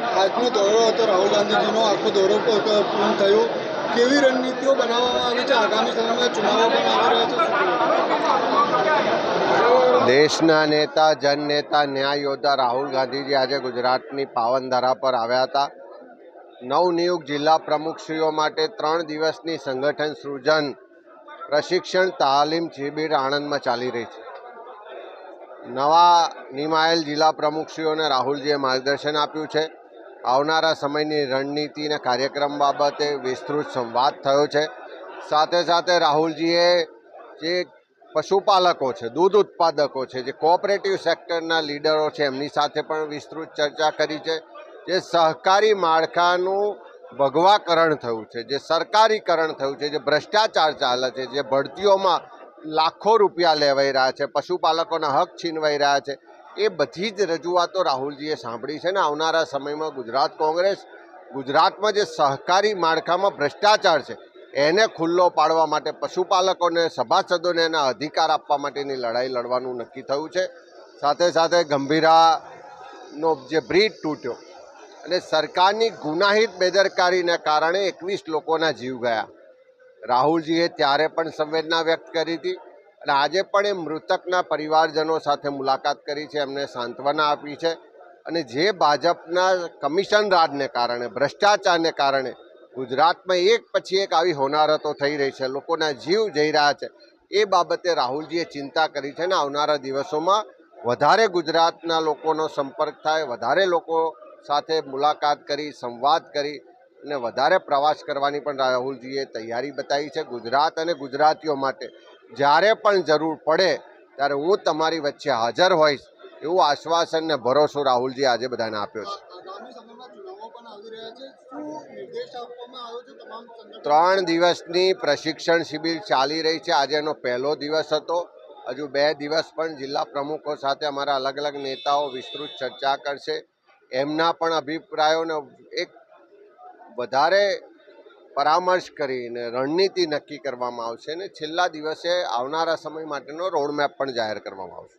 ગાંધીજીનો આખો દોરો પૂર્ણ થયો. કેવી રણનીતિઓ બનાવવામાં આવી છે? આગામી સમયમાં ચુનાવો પણ આવી રહ્યા છે દેશના નેતા, જનનેતા, ન્યાય યોદ્ધા રાહુલ ગાંધીજી આજે ગુજરાતની પાવનધારા પર આવ્યા હતા. નવનિયુક્ત જિલ્લા પ્રમુખશ્રીઓ માટે ત્રણ દિવસની સંગઠન સૃજન પ્રશિક્ષણ તાલીમ શિબિર આણંદમાં ચાલી રહી છે. નવા નિમાયેલ જિલ્લા પ્રમુખશ્રીઓને રાહુલજીએ માર્ગદર્શન આપ્યું છે. આવનારા સમયની રણનીતિના કાર્યક્રમ બાબતે વિસ્તૃત સંવાદ થયો છે. સાથે સાથે રાહુલજીએ જે પશુપાલકો છે, દૂધ ઉત્પાદકો છે, જે કોઓપરેટિવ સેક્ટરના લીડરો છે, એમની સાથે પણ વિસ્તૃત ચર્ચા કરી છે. જે સહકારી માળખાનું ભગવાકરણ થયું છે, જે સરકારીકરણ થયું છે, જે ભ્રષ્ટાચાર ચાલે છે, જે ભરતીઓમાં લાખો રૂપિયા લેવાઈ રહ્યા છે, પશુપાલકોના હક છીનવાઈ રહ્યા છે. એ બધી જ રજૂઆતો રાહુલજીએ સાંભળી છે ને આવનારા સમયમાં ગુજરાત કોંગ્રેસ ગુજરાતમાં જે સહકારી માળખામાં ભ્રષ્ટાચાર છે, એને ખુલ્લો પાડવા માટે પશુપાલકોને, સભાસદોને એના અધિકાર આપવા માટેની લડાઈ લડવાનું નક્કી થયું છે. સાથે સાથે ગંભીરાનો જે બ્રિજ તૂટ્યો અને સરકારની ગુનાહિત બેદરકારીને કારણે એકવીસ લોકોના જીવ ગયા. રાહુલજીએ ત્યારે પણ સંવેદના વ્યક્ત કરી હતી. અને આજે પણ એ મૃતકના પરિવારજનો સાથે મુલાકાત કરી છે, એમને સાંત્વના આપી છે. અને જે ભાજપના કમિશન રાજને કારણે, ભ્રષ્ટાચારને કારણે ગુજરાતમાં એક પછી એક આવી હોનારતો થઈ રહી છે, લોકોના જીવ જઈ રહ્યા છે, એ બાબતે રાહુલજીએ ચિંતા કરી છે ને આવનારા દિવસોમાં વધારે ગુજરાતના લોકોનો સંપર્ક થાય, વધારે લોકો સાથે મુલાકાત કરી, સંવાદ કરી અને વધારે પ્રવાસ કરવાની પણ રાહુલજીએ તૈયારી બતાવી છે ગુજરાત અને ગુજરાતીઓ માટે. જ્યારે પણ જરૂર પડે ત્યારે હું તમારી વચ્ચે હાજર હોઈશ એવું આશ્વાસન ને ભરોસો રાહુલજી આજે બધાને આપ્યો છે. ત્રણ દિવસની પ્રશિક્ષણ શિબિર ચાલી રહી છે. આજે એનો પહેલો દિવસ હતો. હજુ બે દિવસ પણ જિલ્લા પ્રમુખો સાથે અમારા અલગ અલગ નેતાઓ વિસ્તૃત ચર્ચા કરશે. એમના પણ અભિપ્રાયોને એક વધારે પરામર્શ કરીને રણનીતિ નક્કી કરવામાં આવશે અને છેલ્લા દિવસે આવનારા સમય માટેનો રોડમેપ પણ જાહેર કરવામાં આવશે.